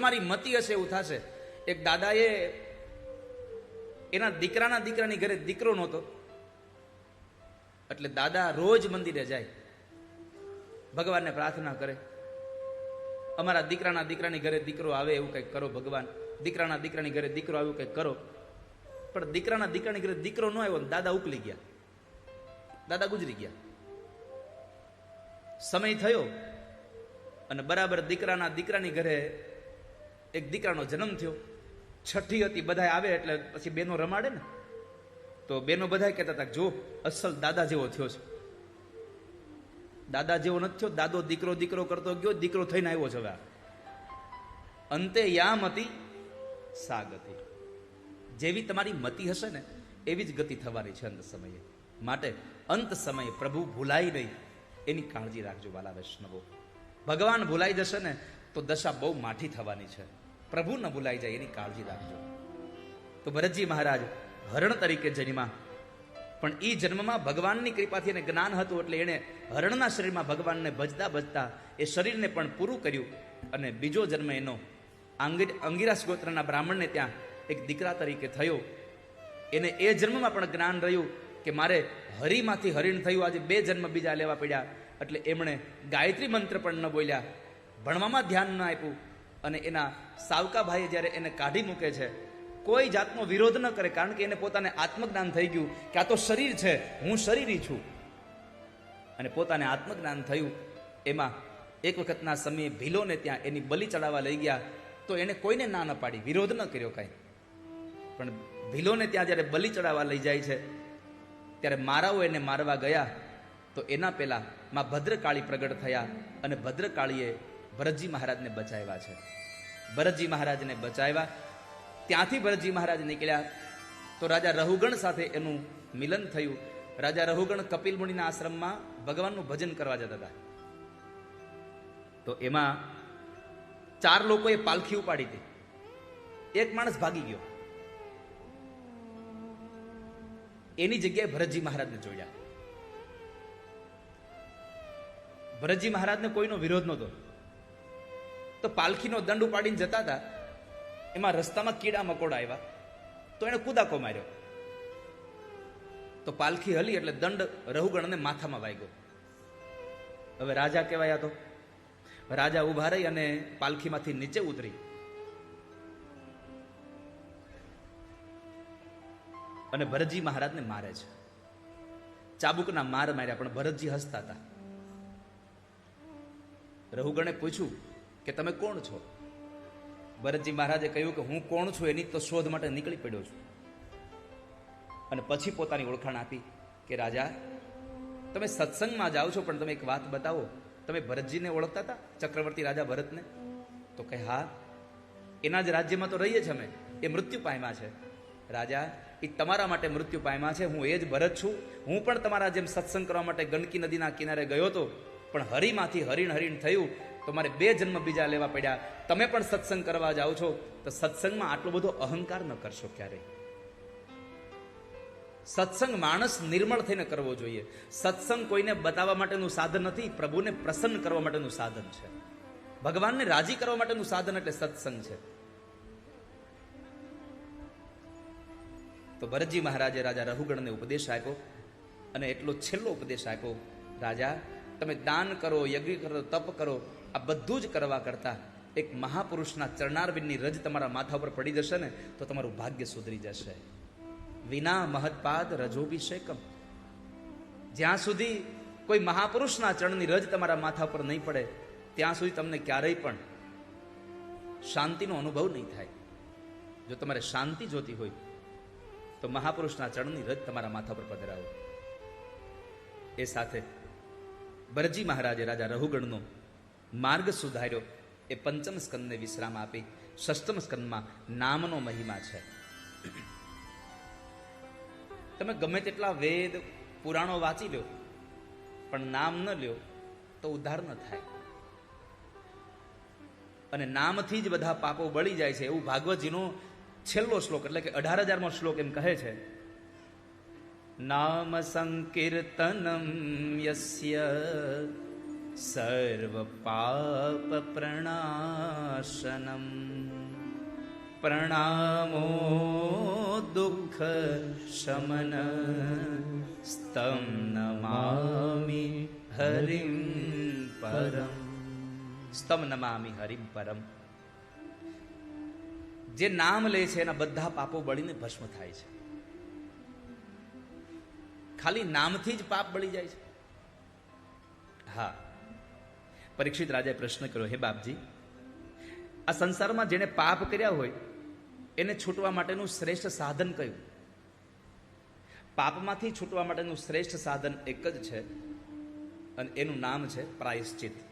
તમારી મતી હશે એવું થશે. એક દાદાએ એના દીકરાના દીકરાની ઘરે દીકરો નહોતો. એટલે દાદા રોજ મંદિરે જાય. ભગવાનને પ્રાર્થના કરે. અમારા દીકરાના દીકરાની ઘરે દીકરો આવે એવું કંઈક કરો ભગવાન. દીકરાના દીકરાની ઘરે દીકરો આવ્યું કંઈક કરો. પણ દીકરાના દીકરાની ઘરે દીકરો ન આવ્યો દાદા ઉકલી ગયા. દાદા ગુજરી ગયા. સમય થયો અને બરાબર દીકરાના દીકરાની ઘરે એક દીકરાનો જન્મ થયો. છઠ્ઠી હતી બધા આવે એટલે પછી બેનો રમાડે ને. તો બેનો બધા કહેતા હતા જો, અસલ દાદા જેવો થયો છે. દાદા જેવો નથી થયો, દાદો દીકરો દીકરો કરતો ગયો, દીકરો થઈને આવ્યો છે હવે અંતે યામ હતી સા ગતિ જેવી તમારી મતિ હશે ને, એવી જ ગતિ થવાની છે અંત સમયે. માટે અંત સમયે પ્રભુ ભૂલાય નહીં. એની કાળજી રાખજો વાલા વૈષ્ણવો. ભગવાન ભૂલાઈ જશે ને તો દશા બહુ માઠી થવાની છે. પ્રભુ ન ભૂલાઈ જાય એની કાળજી રાખજો. તો ભરતજી મહારાજ, હરણ તરીકે જન્મા પણ એ જન્મમાં ભગવાનની કૃપાથી એને જ્ઞાન હતું એટલે એણે હરણના શરીરમાં ભગવાનને ભજતા ભજતા એ શરીરને પણ પૂરું કર્યું અને બીજો જન્મ એનો અંગિરાસ ગોત્રના બ્રાહ્મણને ત્યાં એક દીકરા તરીકે થયો. એને એ જન્મમાં પણ જ્ઞાન રહ્યું કે મારે હરિમાંથી હરિણ થયું. આજે બે જન્મ બીજા લેવા પડ્યા. એટલે એમણે ગાયત્રી મંત્ર પણ ન બોલ્યા. ભણવામાં ધ્યાન ન આપ્યું અને એના સાવકા ભાઈએ જ્યારે એને કાઢી મૂકે છે, કોઈ જાતનો વિરોધ ન કરે, કારણ કે એને પોતાને આત્મજ્ઞાન થઈ ગયું કે આ તો શરીર છે, હું શરીરી છું. અને પોતાને આત્મજ્ઞાન થયું, એમાં એક વખતના સમયે ભીલોને ત્યાં એની બલિ ચડાવવા લઈ ગયા, તો એને કોઈને ના ન પાડી, વિરોધ ન કર્યો કાંઈ. પણ ભીલોને ત્યાં જ્યારે બલિ ચડાવવા લઈ જાય છે, ત્યારે મારાઓ એને મારવા ગયા, તો એના પહેલા માં ભદ્રકાળી પ્રગટ થયા અને ભદ્રકાળીએ ભરતજી મહારાજને બચાવ્યા છે. ભરતજી મહારાજને બચાવ્યા. ત્યાંથી ભરતજી મહારાજ નીકળ્યા. તો રાજા રહુગણ સાથે એનું મિલન થયું. રાજા રહુગણ કપિલ મુનિના આશ્રમમાં ભગવાનનું ભજન કરવા જતા હતા. તો એમાં ચાર લોકોએ પાલખી ઉપાડી હતી. એક માણસ ભાગી ગયો. એની જગ્યાએ ભરતજી મહારાજને જોયા. ભરતજી મહારાજને કોઈનો વિરોધ નહોતો. તો પાલખીનો દંડ ઉપાડીને જતા હતા. એમાં રસ્તામાં કીડા મકોડા આવ્યા. તો એને કુદાકો માર્યો. તો પાલખી હલી એટલે દંડ રહુગણને માથામાં વાગ્યો. હવે રાજા કહેવાયા તો. રાજા ઊભા રહી અને પાલખીમાંથી નીચે ઉતરી. અને ભરતજી મહારાજને મારે છે. ચાબુકના માર માર્યા, પણ ભરતજી હસતા હતા. રહુગણે પૂછ્યું કે તમે કોણ છો? ભરતજી મહારાજે કહ્યું કે હું કોણ છું એની તો શોધ માટે નીકળી પડ્યો છું. અને પછી પોતાની ઓળખાણ આપી કે રાજા, તમે સત્સંગમાં જાઓ છો, પણ તમે એક વાત બતાવો. તમે ભરતજીને ઓળખતા હતા? ચક્રવર્તી રાજા ભરતને? તો કે હા, એના જ રાજ્યમાં તો રહીએ છીએ અમે. એ મૃત્યુ પામ્યા છે. રાજા, એ તમારા માટે મૃત્યુ પામ્યા છે. હું એ જ ભરત છું. હું પણ તમારા જેમ સત્સંગ કરવા માટે ગંડકી નદીના કિનારે ગયો હતો. પણ હરિમાંથી હરિણ હરિણ થયું. તો મારે બે જન્મ બીજા લેવા પડ્યા. તમે પણ સત્સંગ કરવા જાઓ છો. તો સત્સંગમાં આટલો બધો અહંકાર ન કરશો ક્યારેય. સત્સંગ માણસ નિર્મળ થઈને કરવો જોઈએ. સત્સંગ કોઈને બતાવવા માટેનું સાધન નથી, પ્રભુને પ્રસન્ન કરવા માટેનું સાધન છે. ભગવાનને રાજી કરવા માટેનું સાધન એટલે સત્સંગ છે. તો ભરતજી મહારાજે રાજા રઘુગણને ઉપદેશ આપ્યો અને એટલો છેલ્લો ઉપદેશ આપ્યો, રાજા તમે દાન કરો, યજ્ઞ કરો, તપ કરો, આ બધું જ કરવા કરતાં એક મહાપુરુષના ચરણારવિંદની રજ તમારા માથા ઉપર પડી જશે ને, તો તમારું ભાગ્ય સુધરી જશે. વિના મહત્પાદ રજોભિષેકમ. જ્યાં સુધી કોઈ મહાપુરુષના ચરણની રજ તમારા માથા પર નહીં પડે, ત્યાં સુધી તમને ક્યારેય પણ શાંતિનો અનુભવ નહીં થાય. જો તમારે શાંતિ જોતી હોય, તો મહાપુરુષના ચરણની રજ તમારા માથા પર પધરાવો. એ સાથે ભરતજી મહારાજે રાજા રહુગણનો માર્ગ સુધાર્યો. એ પંચમ સ્કંદને વિશ્રામ આપી. ષષ્ઠમ સ્કંદમાં નામનો મહિમા છે. તમે ગમે તેટલા વેદ, પુરાણો વાંચી લો, પણ નામ ન લ્યો તો ઉદ્ધાર ન થાય. અને નામથી જ બધા પાપો બળી જાય છે એવું ભાગવતજીનો છેલ્લો શ્લોક એટલે કે અઢાર હજારમો શ્લોક એમ કહે છે. નામ સર્વ પાપ પ્રણાશનમ પ્રણામો દુઃખ શમન સ્તમ નમામી હરિમ પરમ સ્તમ નમામિ હરિમ પરમ જે નામ લે છે એના બધા પાપો બળીને ભસ્મ થાય છે ખાલી નામથી જ પાપ બળી જાય છે. હા. પરીક્ષિત રાજાએ પ્રશ્ન કર્યો, હે બાપજી, આ સંસારમાં જેને પાપ કર્યા હોય, એને છૂટવા માટેનું શ્રેષ્ઠ સાધન કયું? પાપમાંથી છૂટવા માટેનું શ્રેષ્ઠ સાધન એક જ છે, અને એનું નામ છે પ્રાયશ્ચિત.